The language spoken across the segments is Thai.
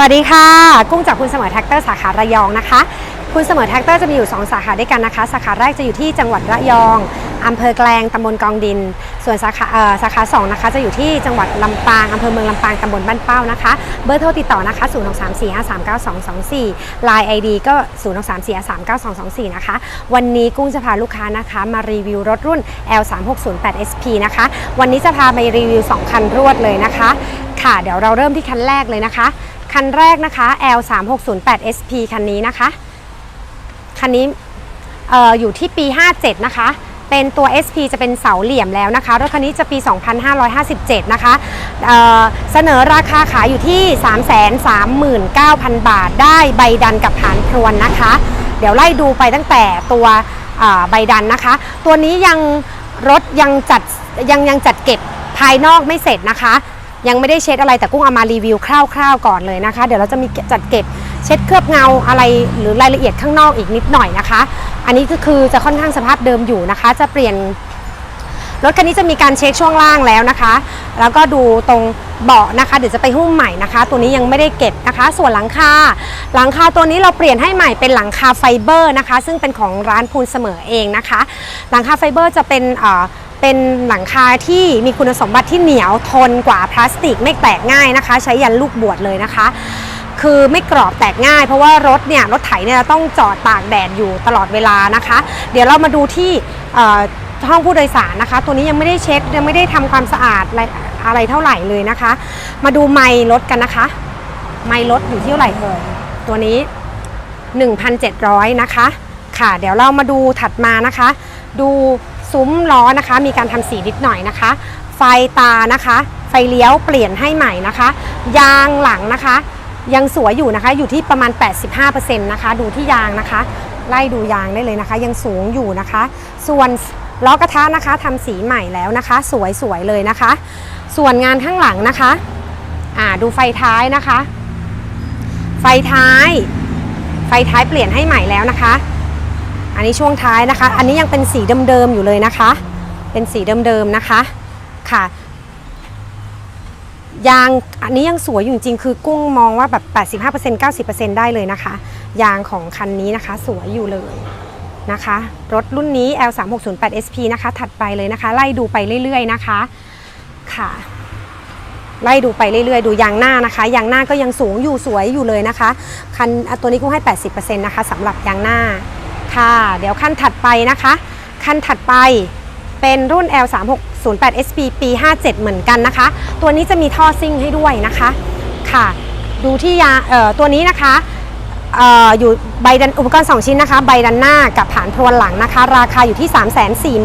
สวัสดีค่ะ กุ้งจากคุณเสมอแท็กเตอร์สาขาระยองนะคะ คุณเสมอแท็กเตอร์จะมีอยู่ 2 สาขาด้วยกันนะคะ สาขาแรกจะอยู่ที่จังหวัดระยองอำเภอแกลงตำบลกองดิน ส่วนสาขาสาขา2นะคะจะอยู่ที่จังหวัดลำปางอำเภอเมืองลำปางตำบลบ้านเป้านะคะ เบอร์โทรติดต่อนะคะ0 2 3 4 5 3 9 2 2 4 Line ID ก็0 2 3 4 5 3 9 2 2 4 นะคะ วันนี้กุ้งจะพาลูกค้านะคะ มารีวิวรถรุ่น L 3 6 0 8 SP นะคะ วันนี้จะพาไปรีวิว 2 คันรวดเลยนะคะ ค่ะ เดี๋ยวเราเริ่มที่คันแรกเลยนะคะ คันแรกนะคะ L 3 6 0 8 SP คันนี้นะคะ คันนี้อออยู่ที่ปี 57 นะคะ เป็นตัว SP จะเป็นเสาเหลี่ยมแล้วนะคะ รถคันนี้จะปี 2557 นะคะเอ่อเสนอราคาขายอยู่ที่ 339,000 บาท ได้ใบดันกับฐานพรวนนะคะ เดี๋ยวไล่ดูไปตั้งแต่ตัวใบดันนะคะ ตัวนี้ยังรถยังจัดยังยังจัดเก็บภายนอกไม่เสร็จนะคะ ยังไม่ได้เช็ดอะไรแต่กุ้งเอามารีวิวคร่าวๆก่อนเลยนะคะ เดี๋ยวเราจะมีจัดเก็บเช็ดเคลือบเงาอะไรหรือรายละเอียดข้างนอกอีกนิดหน่อยนะคะ อันนี้ก็คือจะค่อนข้างสภาพเดิมอยู่นะคะ จะเปลี่ยนรถคันนี้จะมีการเช็คช่วงล่างแล้วนะคะ แล้วก็ดูตรงเบาะนะคะ เดี๋ยวจะไปหุ้มใหม่นะคะ ตัวนี้ยังไม่ได้เก็บนะคะ ส่วนหลังคา หลังคาตัวนี้เราเปลี่ยนให้ใหม่เป็นหลังคาไฟเบอร์นะคะ ซึ่งเป็นของร้านพูนเสมอเองนะคะ หลังคาไฟเบอร์จะเป็น เป็นหลังคาที่มีคุณสมบัติที่เหนียวทนกว่าพลาสติกไม่แตกง่ายนะคะ ใช้ยันลูกบวชเลยนะคะ คือไม่กรอบแตกง่าย เพราะว่ารถเนี่ยรถไถเนี่ยต้องจอดตากแดดอยู่ตลอดเวลานะคะ เดี๋ยวเรามาดูที่ห้องผู้โดยสารนะคะ ตัวนี้ยังไม่ได้เช็ดยังไม่ได้ทำความสะอาดอะไรอะไรเท่าไหร่เลยนะคะ มาดูไมล์รถกันนะคะ ไมล์รถอยู่ที่เท่าไหร่เอ่ยตัวนี้ 1,700 นะคะ ค่ะ เดี๋ยวเรามาดูถัดมานะคะ ดู ซุ้มล้อนะคะ มีการทำสีนิดหน่อยนะคะ ไฟตานะคะ ไฟเลี้ยวเปลี่ยนให้ใหม่นะคะ ยางหลังนะคะ ยังสวยอยู่นะคะอยู่ที่ประมาณ 85%นะคะดูที่ยางนะคะ ไล่ดูยางได้เลยนะคะ ยังสูงอยู่นะคะ ส่วนล้อกระทะนะคะทำสีใหม่แล้วนะคะ สวยๆเลยนะคะ ส่วนงานข้างหลังนะคะอ่าดูไฟท้ายนะคะ ไฟท้าย ไฟท้ายเปลี่ยนให้ใหม่แล้วนะคะ อันนี้ช่วงท้ายนะคะ อันนี้ยังเป็นสีเดิมๆอยู่เลยนะคะ เป็นสีเดิมๆนะคะค่ะยางอันนี้ยังสวยอยู่จริงคือกุ้งมองว่าแบบ 85% 90%ได้เลยนะคะ ยางของคันนี้นะคะสวยอยู่เลยนะคะ รถรุ่นนี้ L 3 6 0 8 SP นะคะ ถัดไปเลยนะคะ ไล่ดูไปเรื่อยๆนะคะค่ะไล่ดูไปเรื่อยๆ ดูยางหน้านะคะ ยางหน้าก็ยังสูงอยู่สวยอยู่เลยนะคะ คันตัวนี้กุ้งให้ 80%นะคะสำหรับยางหน้า ค่ะ เดี๋ยวขั้นถัดไปนะคะ ขั้นถัดไปเป็นรุ่น L 3 6 0 8 SP ปี 57 เหมือนกันนะคะ ตัวนี้จะมีท่อซิ่งให้ด้วยนะคะค่ะ ดูที่ยาเอ่อตัวนี้นะคะเอ่ออยู่ใบดันอุปกรณ์ 2 ชิ้นนะคะ ใบดันหน้ากับฐานพรวนหลังนะคะ ราคาอยู่ที่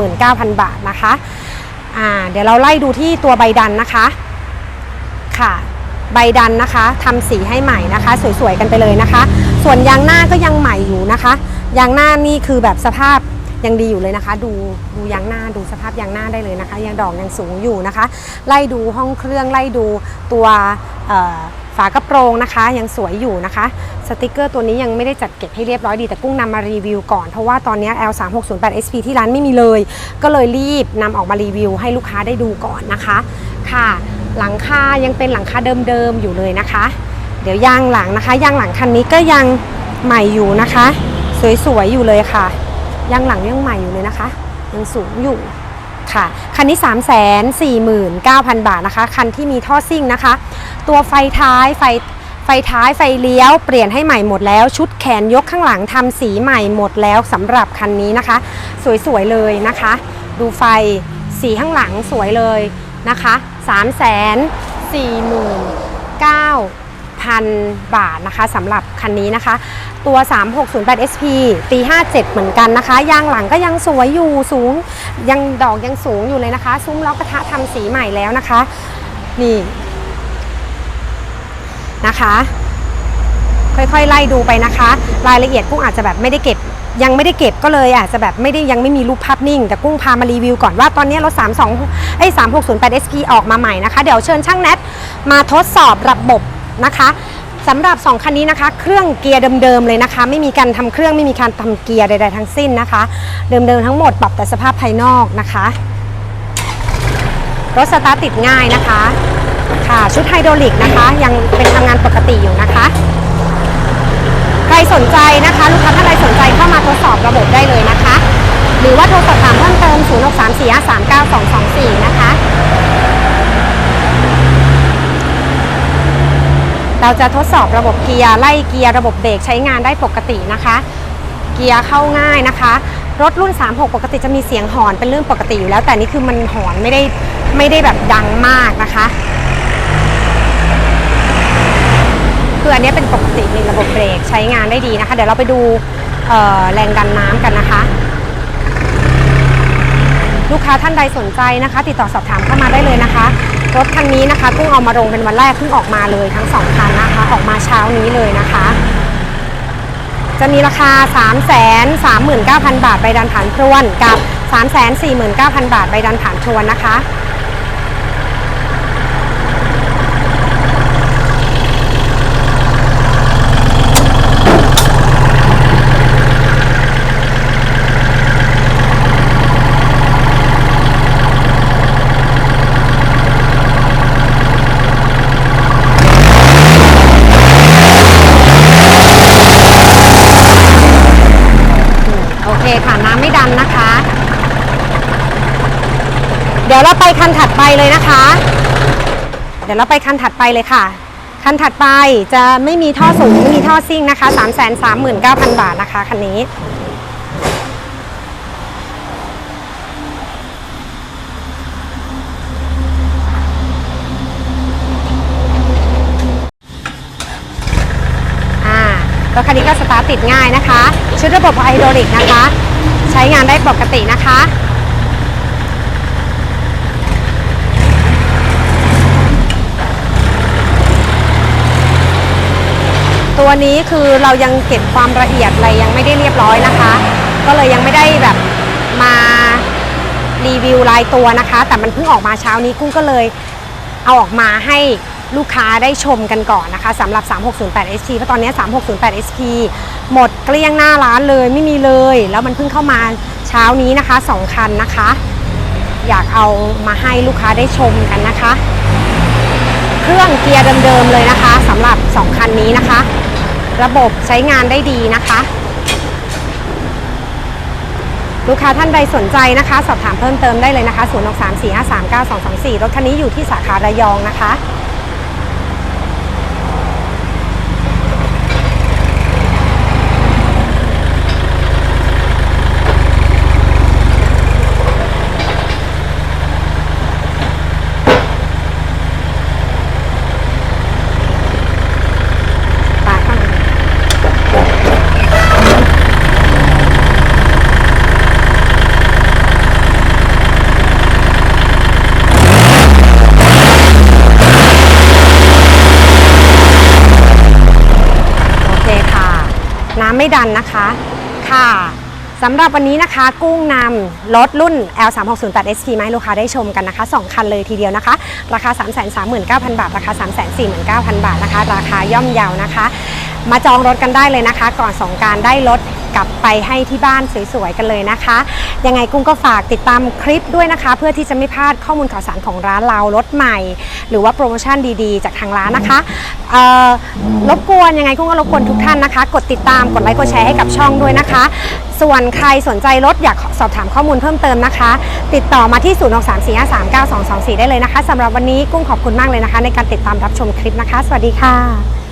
349,000 บาทนะคะอ่าเดี๋ยวเราไล่ดูที่ตัวใบดันนะคะค่ะใบดันนะคะทำสีให้ใหม่นะคะ สวยๆกันไปเลยนะคะ ส่วนยางหน้าก็ยังใหม่อยู่นะคะ ยางหน้านี่คือแบบสภาพยังดีอยู่เลยนะคะ ดูดูยางหน้าดูสภาพยางหน้าได้เลยนะคะ ยังดอกยังสูงอยู่นะคะ ไล่ดูห้องเครื่องไล่ดูตัวฝากระโปรงนะคะ ยังสวยอยู่นะคะ สติกเกอร์ตัวนี้ยังไม่ได้จัดเก็บให้เรียบร้อยดีแต่กุ้งนำมารีวิวก่อน เพราะว่าตอนนี้ L 3 6 0 8 SP ที่ร้านไม่มีเลย ก็เลยรีบนำออกมารีวิวให้ลูกค้าได้ดูก่อนนะคะค่ะ หลังคายังเป็นหลังคาเดิมๆอยู่เลยนะคะ เดี๋ยวยางหลังนะคะยางหลังคันนี้ก็ยังใหม่อยู่นะคะ สวยๆอยู่เลยค่ะยางหลังยังใหม่อยู่เลยนะคะยังสูงอยู่ค่ะคันนี้ 3 4 9 0 0 0 บาทนะคะ คันที่มีท่อซิ่งนะคะ ตัวไฟท้ายไฟไฟท้ายไฟเลี้ยวเปลี่ยนให้ใหม่หมดแล้ว ชุดแขนยกข้างหลังทำสีใหม่หมดแล้วสำหรับคันนี้นะคะ สวยๆเลยนะคะ ดูไฟสีข้างหลังสวยเลยนะคะ 3 4 9 0 0 0 บาทนะคะสำหรับคันนี้นะคะ ตัว 3608 SP ปี 57 เหมือนกันนะคะ ยางหลังก็ยังสวยอยู่สูง ยังดอกยังสูงอยู่เลยนะคะ ซุ้มล้อกระทะทำสีใหม่แล้วนะคะ นี่นะคะค่อยๆ ไล่ดูไปนะคะ รายละเอียดกุ้งอาจจะแบบไม่ได้เก็บ ยังไม่ได้เก็บก็เลยอาจจะแบบไม่ได้ยังไม่มีรูปภาพนิ่ง แต่กุ้งพามารีวิวก่อนว่าตอนนี้รถ 32ไอ้3608 SP ออกมาใหม่นะคะ เดี๋ยวเชิญช่างแนทมาทดสอบระบบ นะคะสำหรับ 2 คันนี้นะคะ เครื่องเกียร์เดิมๆเลยนะคะ ไม่มีการทำเครื่องไม่มีการทำเกียร์ใดๆทั้งสิ้นนะคะ เดิมๆทั้งหมดปรับแต่สภาพภายนอกนะคะรถสตาร์ทติดง่ายนะคะค่ะชุดไฮดรอลิกนะคะ ยังเป็นทำงานปกติอยู่นะคะ ใครสนใจนะคะ ลูกค้าท่านใดสนใจเข้ามาทดสอบระบบได้เลยนะคะ หรือว่าโทรสอบถามเพิ่มเติม 0 6 3 4 5 3 9 2 2 4 นะคะ เราจะทดสอบระบบเกียร์ไล่เกียร์ระบบเบรกใช้งานได้ปกตินะคะ เกียร์เข้าง่ายนะคะ รถรุ่น 36 ปกติจะมีเสียงหอนเป็นเรื่องปกติอยู่แล้ว แต่นี่คือมันหอนไม่ได้ไม่ได้แบบดังมากนะคะคืออันนี้เป็นปกติในระบบเบรกใช้งานได้ดีนะคะ เดี๋ยวเราไปดูแรงดันน้ำกันนะคะ ลูกค้าท่านใดสนใจนะคะ ติดต่อสอบถามเข้ามาได้เลยนะคะ รถคันนี้นะคะเพิ่งเอามาลงเป็นวันแรกเพิ่งออกมาเลยทั้งสองคันนะคะ ออกมาเช้านี้เลยนะคะ จะมีราคา 3 3 9 0 0 0 บาทใบดันฐานทวนกับ 3 4 9 0 0 0 บาทใบดันฐานทวนนะคะ โอเคค่ะน้ำไม่ดันนะคะ เดี๋ยวเราไปคันถัดไป เลยนะคะ เดี๋ยวเราไปคันถัดไปเลยค่ะ คันถัดไปจะไม่มีท่อสูงไม่มีท่อซิ่งนะคะ3 3 9 0 0 0 บาทนะคะคันนี้อ่ารถคันนี้ก็สตาร์ทติดง่ายนะคะ ชุดระบบไฮดรอลิกนะคะ ใช้งานได้ปกตินะคะ ตัวนี้คือเรายังเก็บความละเอียดอะไรยังไม่ได้เรียบร้อยนะคะ ก็เลยยังไม่ได้แบบมารีวิวรายตัวนะคะ แต่มันเพิ่งออกมาเช้านี้กุ้งก็เลยเอาออกมาให้ลูกค้าได้ชมกันก่อนนะคะสำหรับ 3608 SP เพราะตอนนี้ 3608 SP หมดเกลี้ยงหน้าร้านเลยไม่มีเลย แล้วมันเพิ่งเข้ามาเช้านี้นะคะสองคันนะคะ อยากเอามาให้ลูกค้าได้ชมกันนะคะ เครื่องเกียร์เดิมๆเลยนะคะสำหรับ 2 คันนี้นะคะ ระบบใช้งานได้ดีนะคะ ลูกค้าท่านใดสนใจนะคะ สอบถามเพิ่มเติมได้เลยนะคะ 0 6 3 4 5 3 9 2 2 4 รถคันนี้อยู่ที่สาขาระยองนะคะ ปาดข้างในโอเคค่ะ น้ำ ไม่ดันนะคะค่ะสำหรับวันนี้นะคะ กุ้งนำรถรุ่น L3608 SP มาให้ลูกค้าได้ชมกันนะคะ 2 คันเลยทีเดียวนะคะ ราคา 339,000 บาท ราคา 349,000 บาทนะคะ ราคาย่อมเยาวนะคะ มาจองรถกันได้เลยนะคะ ก่อนสงการได้รถ กลับไปให้ที่บ้านสวยๆกันเลยนะคะ ยังไงกุ้งก็ฝากติดตามคลิปด้วยนะคะ เพื่อที่จะไม่พลาดข้อมูลข่าวสารของร้านเรารถใหม่ หรือว่าโปรโมชั่นดีๆ จากทางร้านนะคะรบกวนยังไงกุ้งก็รบกวนทุกท่านนะคะ กดติดตามกดไลค์กดแชร์ให้กับช่องด้วยนะคะ ส่วนใครสนใจรถอยากสอบถามข้อมูลเพิ่มเติมนะคะ ติดต่อมาที่ 0 6 3 4 5 3 9 2 2 4 ได้เลยนะคะสำหรับวันนี้กุ้งขอบคุณมากเลยนะคะ ในการติดตามรับชมคลิปนะคะ สวัสดีค่ะ